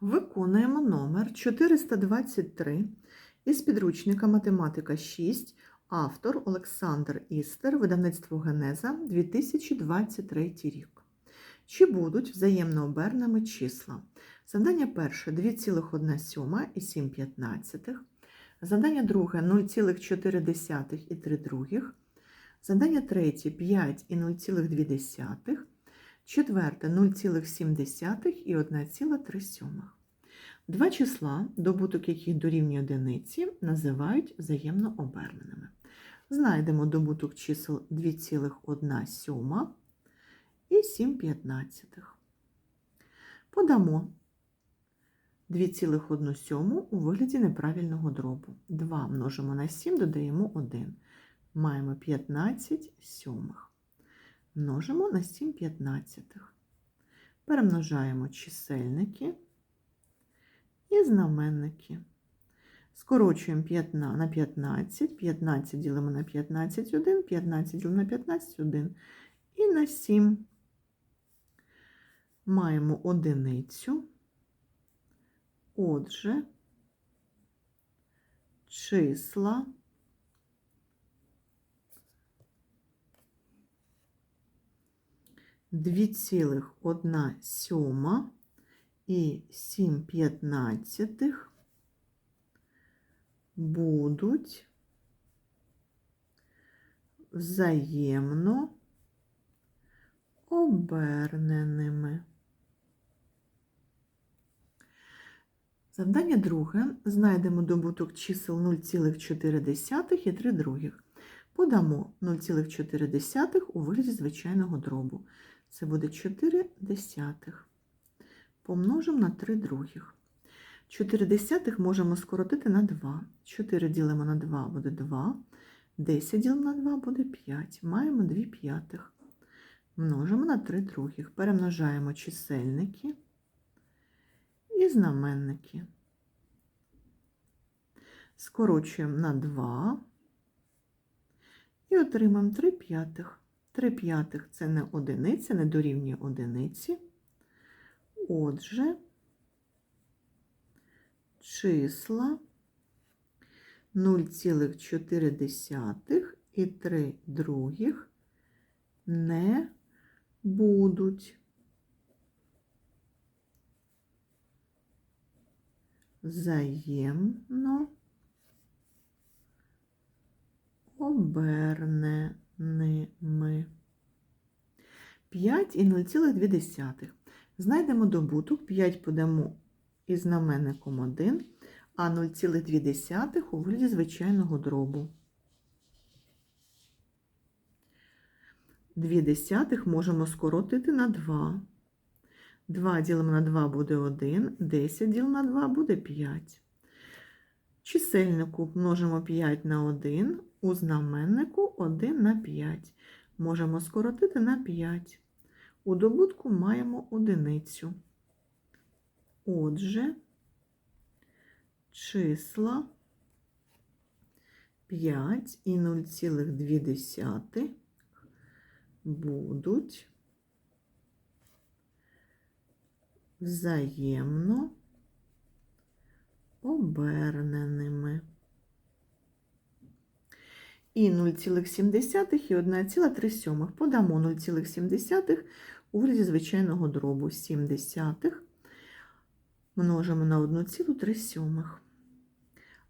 Виконуємо номер 423 із підручника Математика 6, автор Олександр Істер, видавництво Генеза 2023 рік. Чи будуть взаємно оберними числа? Завдання перше 2,1 і 7 п'ятнадцятих. Завдання друге 0,4 і 3 других. Завдання третє 5 і 0,2. Четверте 0,7 і 1,3 сьомих. Два числа, добуток яких дорівнює одиниці, називають взаємно оберненими. Знайдемо добуток чисел 2,1 сьома і 7 п'ятнадцятих. Подамо 2,1 сьому у вигляді неправильного дробу. 2 множимо на 7, додаємо 1. Маємо 15 сьомих множимо на 7 п'ятнадцятих. Перемножаємо чисельники і знаменники. Скорочуємо 15 на 15, 15 ділимо на 15, 1, 15 ділимо на 15, 1 і на 7. Маємо одиницю. Отже, числа Дві цілих одна сьома і сім п'ятнадцятих будуть взаємно оберненими. Завдання друге. Знайдемо добуток чисел 0,4 і 3 других. Подамо 0,4 у вигляді звичайного дробу. Це буде 4 десятих. Помножимо на 3 других. 4 десятих можемо скоротити на 2. 4 ділимо на 2 буде 2. 10 ділимо на 2 буде 5. Маємо 2 п'ятих. Множимо на 3 других. Перемножаємо чисельники і знаменники. Скорочуємо на 2 і отримаємо 3 п'ятих. 3 п'ятих це не одиниця, не дорівнює одиниці. Отже, числа 0,4 і 3 других не будуть взаємно оберненими. 5 і 0,2. Знайдемо добуток, 5 подамо із знаменником 1, а 0,2 у вигляді звичайного дробу. 2 десятих можемо скоротити на 2. 2 ділимо на 2 буде 1, 10 ділимо на 2 буде 5. Чисельнику множимо 5 на 1, у знаменнику 1 на 5. Можемо скоротити на 5. У добутку маємо одиницю. Отже, числа 5 і 0,2 будуть взаємно оберненими. І 0,7 і 1,3. Подамо 0,7 у вигляді звичайного дробу 7 десятих множимо на 1,3.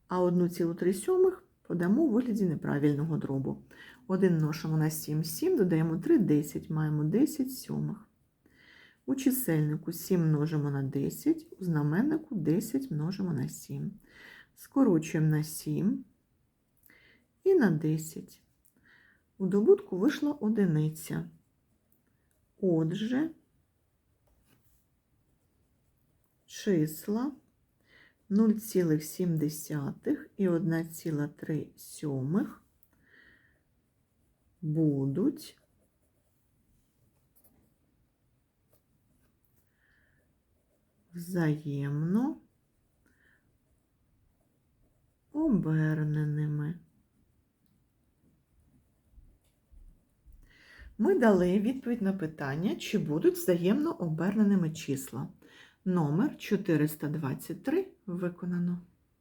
А 1,3 подамо у вигляді неправильного дробу. 1 множимо на 7, 7, додаємо 3, 10, маємо 10 сьомих. У чисельнику 7 множимо на 10, у знаменнику 10 множимо на 7. Скорочуємо на 7 і на 10. У добутку вийшла одиниця. Отже, числа 0,7 і 1,3 будуть взаємно оберненими. Ми дали відповідь на питання, чи будуть взаємно оберненими числа Номер 423 виконано.